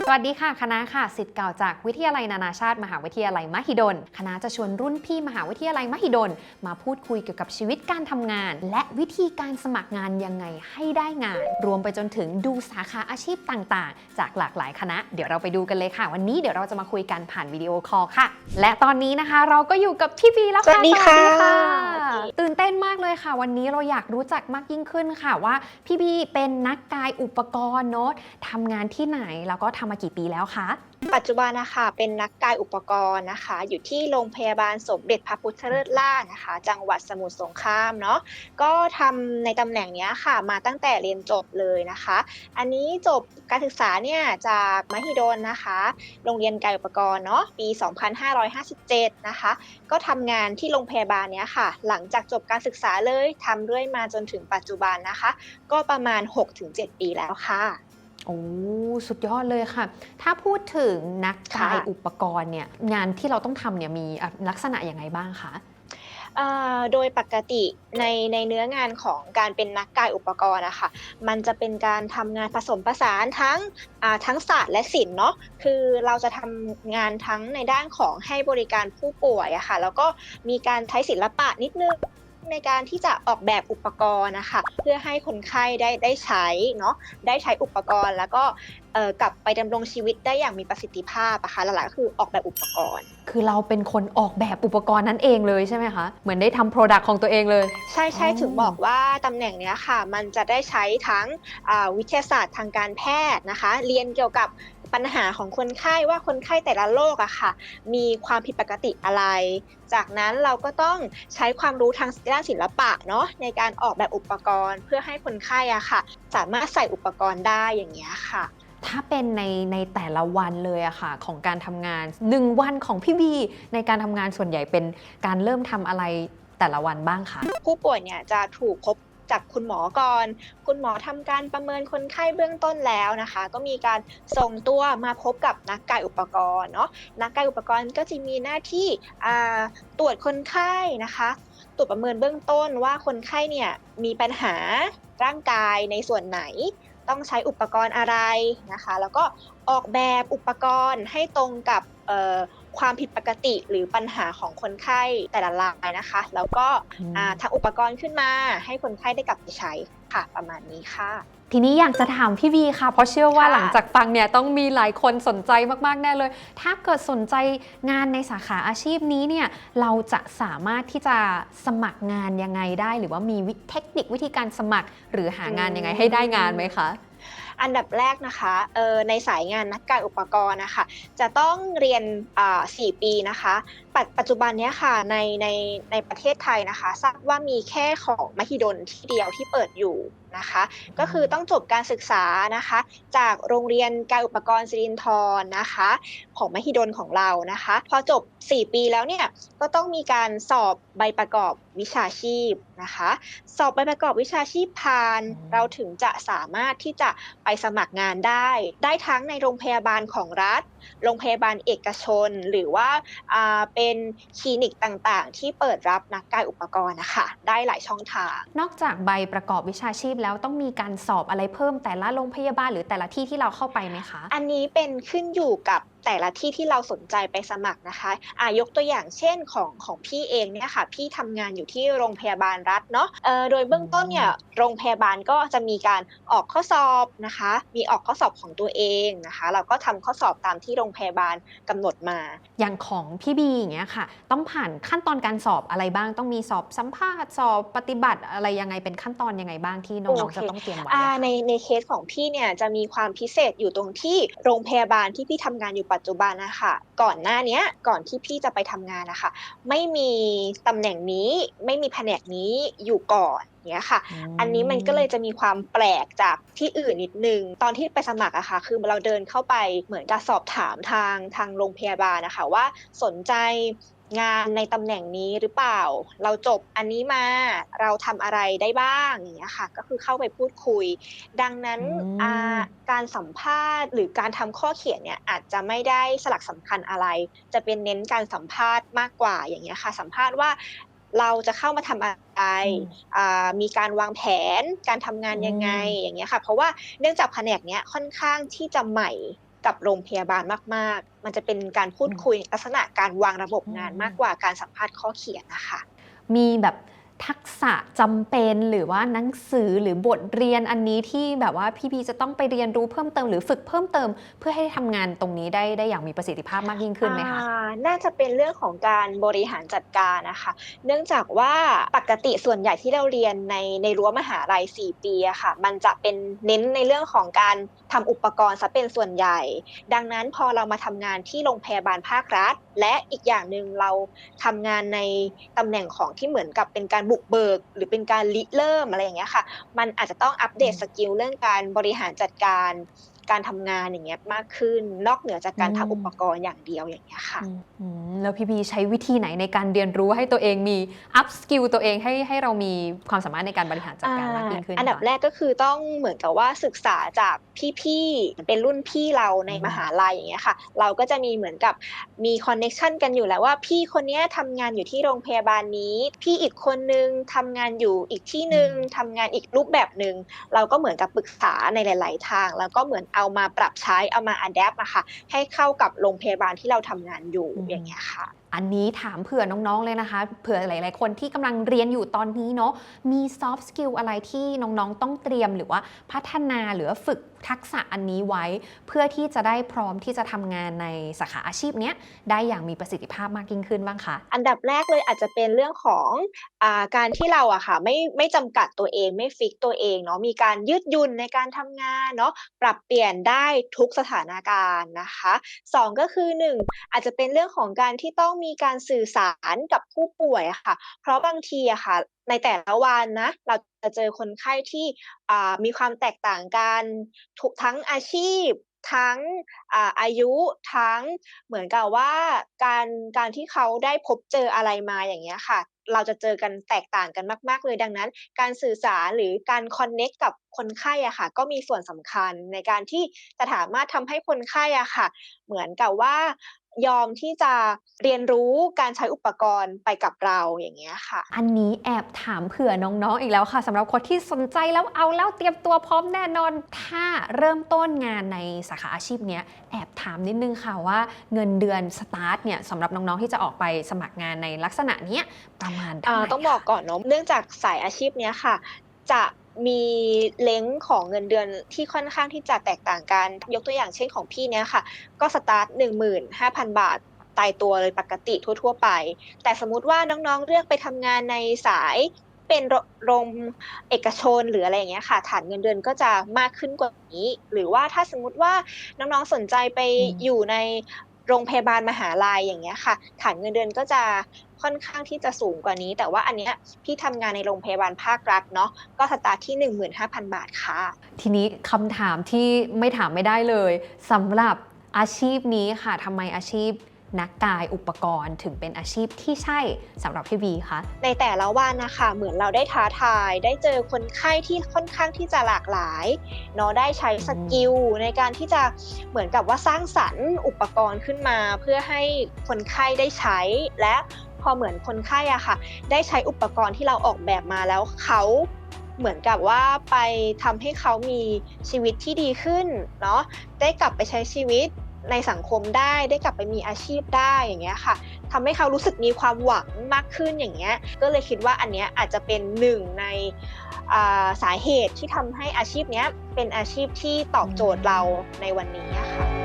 สวัสดีค่ะ คณะค่ะสิทธิ์เก่าจากวิทยาลัยนานาชาติ มหาวิทยาลัยมหิดล คณะจะชวนรุ่นพี่มหาวิทยาลัยมหิดล มาพูดคุยเกี่ยวกับชีวิตการทำงาน และวิธีการสมัครงานยังไงให้ได้งาน รวมไปจนถึงดูสาขาอาชีพต่างๆ จากหลากหลายคณะ เดี๋ยวเราไปดูกันเลยค่ะ วันนี้เดี๋ยวเราจะมาคุยกันผ่านวิดีโอคอลค่ะ และตอนนี้นะคะ เราก็อยู่กับพี่บีแล้วค่ะสวัสดีค่ะ ตื่นเต้นมากเลยค่ะ วันนี้เราอยากรู้จักมากยิ่งขึ้นค่ะว่าพี่บีเป็นนักกายอุปกรณ์เนอะทำงานที่ไหนแล้วก็ทำมากี่ปีแล้วคะ ปัจจุบันนะคะเป็นนักกายอุปกรณ์นะคะ อยู่ที่โรงพยาบาลสมเด็จพระพุทธเลิศล่านะคะ จังหวัดสมุทรสงครามเนาะก็ทำในตำแหน่งนี้ค่ะ มาตั้งแต่เรียนจบเลยนะคะ อันนี้จบการศึกษาเนี่ยจากมหิดลนะคะ โรงเรียนกายอุปกรณ์เนาะปี 2557 นะคะ ก็ทำงานที่โรงพยาบาลเนี้ยค่ะ หลังจากจบการศึกษาเลยทำเรื่อยมาจนถึงปัจจุบันนะคะ ก็ประมาณ 6-7 ปีแล้วค่ะ โอ้สุดยอดเลยค่ะ ถ้าพูดถึงนักกายค่ะอุปกรณ์เนี่ยงานที่เราต้องทำเนี่ยมีอะลักษณะยังไงบ้างคะเอ่อโดยปกติในในเนื้องานของการเป็นนักกายอุปกรณ์นะคะมันจะเป็นการทำงานผสมผสานทั้งอ่าทั้งศาสตร์และศิลป์เนาะคือเราจะทำงานทั้งในด้านของให้บริการผู้ป่วยอะค่ะแล้วก็มีการใช้ศิลปะนิดนึง ในการที่จะออกแบบอุปกรณ์นะคะเพื่อให้คนไข้ได้ได้ใช้เนาะได้ใช้อุปกรณ์ แล้วก็เอ่อกลับไปดำรงชีวิตได้อย่างมีประสิทธิภาพอะค่ะหลักๆก็คือออกแบบอุปกรณ์ คือเราเป็นคนออกแบบอุปกรณ์นั้นเองเลยใช่ไหมคะ เหมือนได้ทำโปรดักต์ของตัวเองเลย ใช่ใช่อ๋อถึงบอกว่าตำแหน่งเนี้ยค่ะ มันจะได้ใช้ทั้งอ่าวิทยาศาสตร์ทางการแพทย์นะคะ เรียนเกี่ยวกับ ปัญหาของคนไข้ว่าคนไข้แต่ละโรคอะค่ะ มีความผิดปกติอะไร จากนั้นเราก็ต้องใช้ความรู้ทางด้านศิลปะเนาะในการออกแบบอุปกรณ์ เพื่อให้คนไข้อะค่ะ สามารถใส่อุปกรณ์ได้อย่างเงี้ยค่ะถ้าเป็นในในแต่ละวันเลยอะค่ะของการทำงานหนึ่งวันของพี่บีในการทำงานส่วนใหญ่เป็นการเริ่มทำอะไรแต่ละวันบ้างคะผู้ป่วยเนี่ยจะถูกพบ จากคุณหมอก่อน คุณหมอทำการประเมินคนไข้เบื้องต้นแล้วนะคะ ก็มีการส่งตัวมาพบกับนักกายอุปกรณ์เนาะนักกายอุปกรณ์ก็จะมีหน้าที่ตรวจคนไข้นะคะตรวจประเมินเบื้องต้นว่าคนไข้เนี่ยมีปัญหาร่างกายในส่วนไหน ต้องใช้อุปกรณ์อะไรนะคะ แล้วก็ออกแบบอุปกรณ์ให้ตรงกับ ความผิดปกติหรือปัญหาของคนไข้แต่ละรายนะคะ แล้วก็อืมอ่าทำอุปกรณ์ขึ้นมาให้คนไข้ได้กลับไปใช้ค่ะประมาณนี้ค่ะ ทีนี้อยากจะถามพี่บีค่ะ เพราะเชื่อว่าค่ะหลังจากฟังเนี่ยต้องมีหลายคนสนใจมากๆแน่เลย ถ้าเกิดสนใจงานในสาขาอาชีพนี้เนี่ยเราจะสามารถที่จะสมัครงานยังไงได้ หรือว่ามีวิเทคนิควิธีการสมัคร หรือหางานยังไงให้ได้งานไหมคะ อันดับแรกนะคะเอ่อในสายงานนักกายอุปกรณ์นะคะจะต้องเรียนอ่า4ปีนะคะปัจปัจจุบันเนี้ยค่ะในในในประเทศไทยนะคะทราบว่ามีแค่ของมหิดลที่เดียวที่เปิดอยู่นะคะ ก็คือต้องจบการศึกษานะคะ จากโรงเรียนกายอุปกรณ์สิรินทรนะคะ ของมหิดลของเรานะคะ พอจบ 4 ปีแล้วเนี่ยก็ต้องมีการสอบใบประกอบวิชาชีพนะคะ สอบใบประกอบวิชาชีพผ่านอืมเราถึงจะสามารถที่จะไปสมัครงานได้ ได้ทั้งในโรงพยาบาลของรัฐ โรงพยาบาลเอกชน หรือว่าอ่าเป็นคลินิกต่างๆ ที่เปิดรับนักกายอุปกรณ์นะคะได้หลายช่องทาง นอกจากใบประกอบวิชาชีพแล้วต้องมีการสอบอะไรเพิ่มแต่ละโรงพยาบาลหรือแต่ละที่ที่เราเข้าไปไหมคะ อันนี้เป็นขึ้นอยู่กับ แต่ละที่ที่เราสนใจไปสมัครนะคะอ่ายกตัวอย่างเช่นของของพี่เองเนี่ยค่ะ พี่ทำงานอยู่ที่โรงพยาบาลรัฐเนาะเอ่อโดยเบื้องต้นเนี่ยโรงพยาบาลก็จะมีการออกข้อสอบนะคะ มีออกข้อสอบของตัวเองนะคะเราก็ทำข้อสอบตามที่โรงพยาบาลกำหนดมา อย่างของพี่บีอย่างเงี้ยค่ะ ต้องผ่านขั้นตอนการสอบอะไรบ้างต้องมีสอบสัมภาษณ์สอบปฏิบัติอะไรยังไงเป็นขั้นตอนยังไงบ้างที่น้องโอๆเคจะต้องเตรียมไว้อ่าอะค่ะในในเคสของพี่เนี่ยจะมีความพิเศษอยู่ตรงที่โรงพยาบาลที่พี่ทำงานอยู่ปัจจุบันนะคะก่อนหน้าเนี้ยก่อนที่พี่จะไปทำงานนะคะไม่มีตำแหน่งนี้ไม่มีแผนกนี้อยู่ก่อนเนี้ยค่ะ อันนี้มันก็เลยจะมีความแปลกจากที่อื่นนิดนึง ตอนที่ไปสมัครอะค่ะ คือเราเดินเข้าไปเหมือนกับสอบถามทางทางโรงพยาบาลนะคะว่าสนใจ งานในตำแหน่งนี้หรือเปล่า เราจบอันนี้มาเราทำอะไรได้บ้างอย่างเงี้ยค่ะ ก็คือเข้าไปพูดคุย ดังนั้นอืมอ่าการสัมภาษณ์ หรือการทำข้อเขียนเนี่ยอาจจะไม่ได้สลักสำคัญอะไร จะเป็นเน้นการสัมภาษณ์มากกว่าอย่างเงี้ยค่ะ สัมภาษณ์ว่าเราจะเข้ามาทำอะไรอ่ามีการวางแผน การทำงานยังไงอืมอย่างเงี้ยค่ะ เพราะว่าเนื่องจากแผนกเนี้ยค่อนข้างที่จะใหม่กับโรงพยาบาลมากๆ มันจะเป็นการพูดคุยลักษณะการวางระบบงานอืมมากกว่าการสัมภาษณ์ข้อเขียนนะคะ มีแบบ ทักษะจำเป็นหรือว่าหนังสือหรือบทเรียนอันนี้ที่แบบว่าพี่บีจะต้องไปเรียนรู้เพิ่มเติมหรือฝึกเพิ่มเติม เพื่อให้ทำงานตรงนี้ได้ได้อย่างมีประสิทธิภาพมากยิ่งขึ้นไหมคะน่าจะเป็นเรื่องของการบริหารจัดการนะคะ เนื่องจากว่าปกติส่วนใหญ่ที่เราเรียนในในรั้วมหาลัย 4 ปีอะค่ะ มันจะเป็นเน้นในเรื่องของการทำอุปกรณ์ซะเป็นส่วนใหญ่ ดังนั้นพอเรามาทำงานที่โรงพยาบาลภาครัฐ และอีกอย่างหนึ่งเราทำงานในตำแหน่งของที่เหมือนกับเป็นการบุกเบิก หรือเป็นการริเริ่มอะไรอย่างเงี้ยค่ะ มันอาจจะต้องอัปเดตอืมสกิลเรื่องการบริหารจัดการการทำงานอย่างเงี้ยมากขึ้น นอกเหนือจากการอืมทำอุปกรณ์อย่างเดียวอย่างเงี้ยค่ะอืมอืมแล้วพี่บีใช้วิธีไหนในการเรียนรู้ให้ตัวเองมีอัพสกิลตัวเองให้ให้เรามีความสามารถในการบริหารจัดการมากยิ่งขึ้นอ่าอันดับคะแรกก็คือต้องเหมือนกับว่าศึกษาจากพี่ๆเป็นรุ่นพี่เราในอืมมหาลัยอย่างเงี้ยค่ะ เราก็จะมีเหมือนกับมีคอนเน็ชันกันอยู่แล้วว่าพี่คนเนี้ยทำงานอยู่ที่โรงพยาบาลนี้ พี่อีกคนนึงทำงานอยู่อีกที่หนึ่งทำงานอีกรูปแบบหนึ่งเราก็เหมือนกับปรึกษาในหลาย ๆ ทาง แล้วก็เหมือนเอามาปรับใช้เอามาอัดแอปอะค่ะ ให้เข้ากับโรงพยาบาลที่เราทำงานอยู่อืมอย่างเงี้ยค่ะ อันนี้ถามเผื่อน้องๆเลยนะคะ เผื่อหลายๆคนที่กำลังเรียนอยู่ตอนนี้เนาะมี soft skill อะไรที่น้องๆต้องเตรียมหรือว่าพัฒนาหรือว่าฝึก ทักษะอันนี้ไว้ เพื่อที่จะได้พร้อมที่จะทำงานในสาขาอาชีพเนี้ยได้อย่างมีประสิทธิภาพมากยิ่งขึ้นบ้างคะอันดับแรกเลยอาจจะเป็นเรื่องของอาการที่เราอะค่ะไม่ไม่จำกัดตัวเองไม่ฟิกตัวเองเนาะมีการยืดหยุ่นในการทำงานเนาะปรับเปลี่ยนได้ทุกสถานการณ์นะคะสองก็คือหนึ่งอาจจะเป็นเรื่องของการที่ต้องมีการสื่อสารกับผู้ป่วยค่ะ เพราะบางทีอะค่ะในแต่ละวันนะเรา จะเจอคนไข้ที่มีความแตกต่างกันทุกทั้งอาชีพ ทั้งอายุทั้งเหมือนกับว่าการการที่เขาได้พบเจออะไรมาอย่างเงี้ยค่ะเราจะเจอกันแตกต่างกันมาก ๆ เลยดังนั้น การสื่อสารหรือการคอนเน็กกับคนไข้อะค่ะ ก็มีส่วนสำคัญในการที่จะสามารถทำให้คนไข้อะค่ะ เหมือนกับว่ายอมที่จะเรียนรู้การใช้อุปกรณ์ไปกับเราอย่างเงี้ยค่ะ อันนี้แอบถามเผื่อน้องๆอีกแล้วค่ะสำหรับคนที่สนใจแล้วเอาแล้วเตรียมตัวพร้อมแน่นอน ถ้าเริ่มต้นงานในสาขาอาชีพเนี้ยแอบถามนิดนึงค่ะว่าเงินเดือนสตาร์ทเนี่ยสำหรับน้องๆที่จะออกไปสมัครงานในลักษณะเนี้ยประมาณเท่าอ่าไหร่ต้องบอกคะก่อนเนาะเนื่องจากสายอาชีพเนี้ยค่ะ จะมีเล้งของเงินเดือนที่ค่อนข้างที่จะแตกต่างกัน ยกตัวอย่างเช่นของพี่เนี้ยค่ะ ก็สตาร์ท15,000 บาทตายตัวเลยปกติทั่ว ๆ ไป แต่สมมุติว่าน้องๆเลือกไปทำงานในสายเป็นโรโรงเอกชนหรืออะไรอย่างเงี้ยค่ะ ฐานเงินเดือนก็จะมากขึ้นกว่านี้ หรือว่าถ้าสมมุติว่าน้องๆสนใจไปอืมอยู่ใน โรงพยาบาลมหาลัยอย่างเงี้ยค่ะ ฐานเงินเดือนก็จะค่อนข้างที่จะสูงกว่านี้ แต่ว่าอันเนี้ยพี่ทำงานในโรงพยาบาลภาครัฐเนาะก็สตาร์ทที่ 15,000 บาทค่ะ ทีนี้คำถามที่ไม่ถามไม่ได้เลยสำหรับอาชีพนี้ค่ะทำไมอาชีพ นักกายอุปกรณ์ถึงเป็นอาชีพที่ใช่สำหรับพี่บีคะในแต่ละวันนะคะเหมือนเราได้ท้าทาย ได้เจอคนไข้ที่ค่อนข้างที่จะหลากหลายเนาะได้ใช้สกิลในการที่จะเหมือนกับว่าสร้างสรรค์อุปกรณ์ขึ้นมา เพื่อให้คนไข้ได้ใช้และพอเหมือนคนไข้อะค่ะ ได้ใช้อุปกรณ์ที่เราออกแบบมาแล้วเขาเหมือนกับว่าไปทำให้เขามีชีวิตที่ดีขึ้นเนาะได้กลับไปใช้ชีวิต ในสังคมได้ได้กลับไปมีอาชีพได้อย่างเงี้ยค่ะทำให้เขารู้สึกมีความหวังมากขึ้นอย่างเงี้ยก็เลยคิดว่าอันเนี้ยอาจจะเป็นหนึ่งในาสาเหตุที่ทำให้อาชีพเนี้ยเป็นอาชีพที่ตอบโจทย์เราในวันนี้ค่ะ